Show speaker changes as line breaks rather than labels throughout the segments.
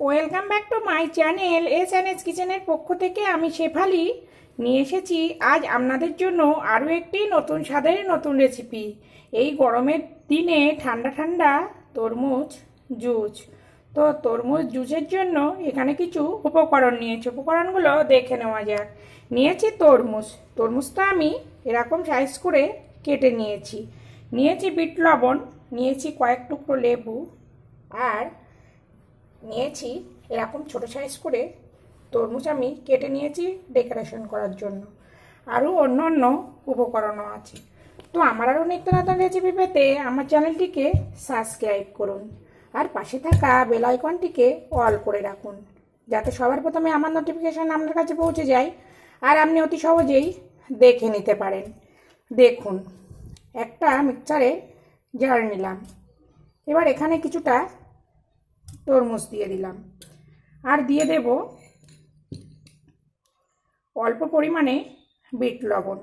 Welcome back to my channel S N S কিচেনের পক্ষ থেকে আমি শেফালি। নিয়ে এসেছি আজ আপনাদের জন্য আরও একটি নতুন স্বাদের নতুন রেসিপি। এই গরমের দিনে ঠান্ডা ঠান্ডা তরমুজ, জুস। তো তরমুজ, জুসের জন্য এখানে কিছু উপকরণ নিয়েছি। উপকরণগুলো দেখে নেওয়া যাক। নিয়েছি তরমুজ। তরমুজটা আমি এরকম সাইজ করে কেটে নিয়েছি। নিয়েছি বিট লবণ, নিয়েছি কয়েক টুকরো লেবু আর নিয়েছি এরকম ছোট সাইজ করে তরমুজ আমি কেটে নিয়েছি ডেকোরেশন করার জন্য। আরও অন্য অন্য উপকরণও আছে। তো আমার আরও নিত্য নতুন রেসিপি পেতে আমার চ্যানেলটিকে সাবস্ক্রাইব করুন আর পাশে থাকা বেল আইকনটিকে অল করে রাখুন যাতে সবার প্রথমে আমার নোটিফিকেশান আপনার কাছে পৌঁছে যায় আর আপনি অতি সহজেই দেখে নিতে পারেন। দেখুন, একটা মিক্সচারে জার নিলাম। এবার এখানে কিছুটা তরমুজ দিয়ে দিলাম। আর দিয়ে দেব অল্প পরিমাণে বিট লবণ।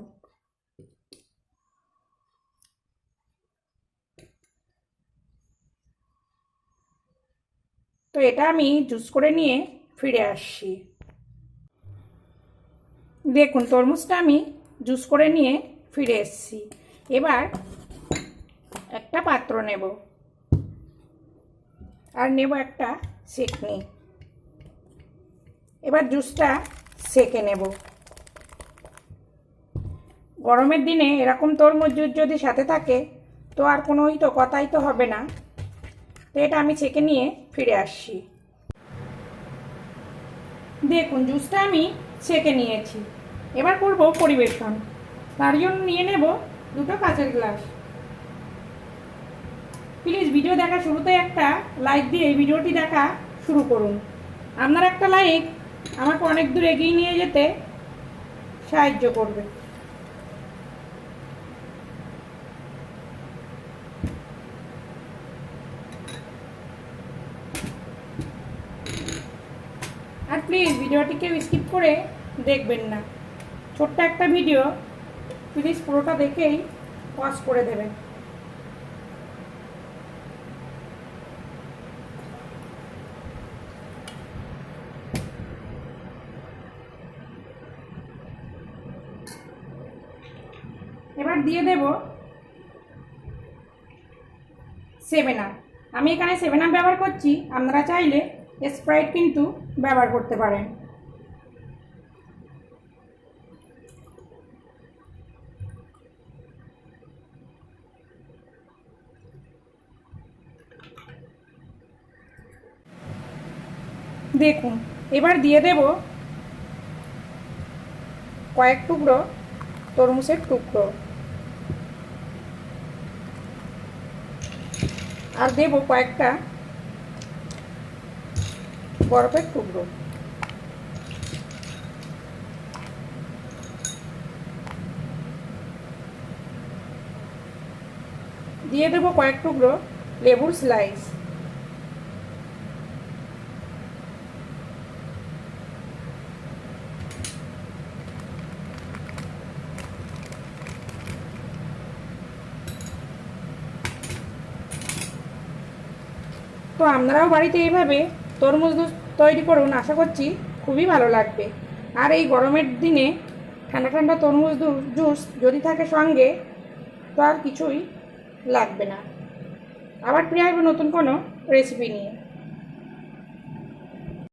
তো এটা আমি জুস করে নিয়ে ফিরে আসছি। দেখুন, তরমুজটা আমি জুস করে নিয়ে ফিরে এসেছি। এবার একটা পাত্র নেব। আর নেব একটা সেকনি। এবার জুসটা সেকে নেব। গরমের দিনে এরকম তরমুজ জুস যদি সাথে থাকে, তো আর কোনোই তো কথাই তো হবে না। তো এটা আমি ছেঁকে নিয়ে ফিরে আসছি। দেখুন, জুসটা আমি ছেঁকে নিয়েছি। এবার করব পরিবেশন। তার জন্য নিয়ে নেব দুটো কাঁচের গ্লাস। প্লিজ ভিডিও দেখা শুরুতে একটা লাইক দিয়ে এই ভিডিওটি দেখা শুরু করুন। আপনার একটা লাইক আমাকে অনেক দূর এগিয়ে নিয়ে যেতে সাহায্য করবে। আর প্লিজ ভিডিওটিকে স্কিপ করে দেখবেন না। ছোট্ট একটা ভিডিও প্লিজ পুরোটা দেখেই পজ করে দেবেন। এবার দিয়ে দেব সেভেন আপ আমি এখানে সেভেন আপ ব্যবহার করছি, আপনারা চাইলে স্প্রাইট কিন্তু ব্যবহার করতে পারেন। দেখুন, এবার দিয়ে দেব কয়েক টুকরো তরমুজের টুকরো। আর দেবো কয়েকটা বরফের টুকরো। দিয়ে দেবো কয়েক টুকরো লেবুর স্লাইস তো আপনারাও বাড়িতে এইভাবে তরমুজ দুধ তৈরি করুন আশা করছি খুবই ভালো লাগবে। আর এই গরমের দিনে ঠান্ডা ঠান্ডা তরমুজ জুস যদি থাকে সঙ্গে, তো আর কিছুই লাগবে না। আবার ফিরে আসব নতুন কোনো রেসিপি নিয়ে।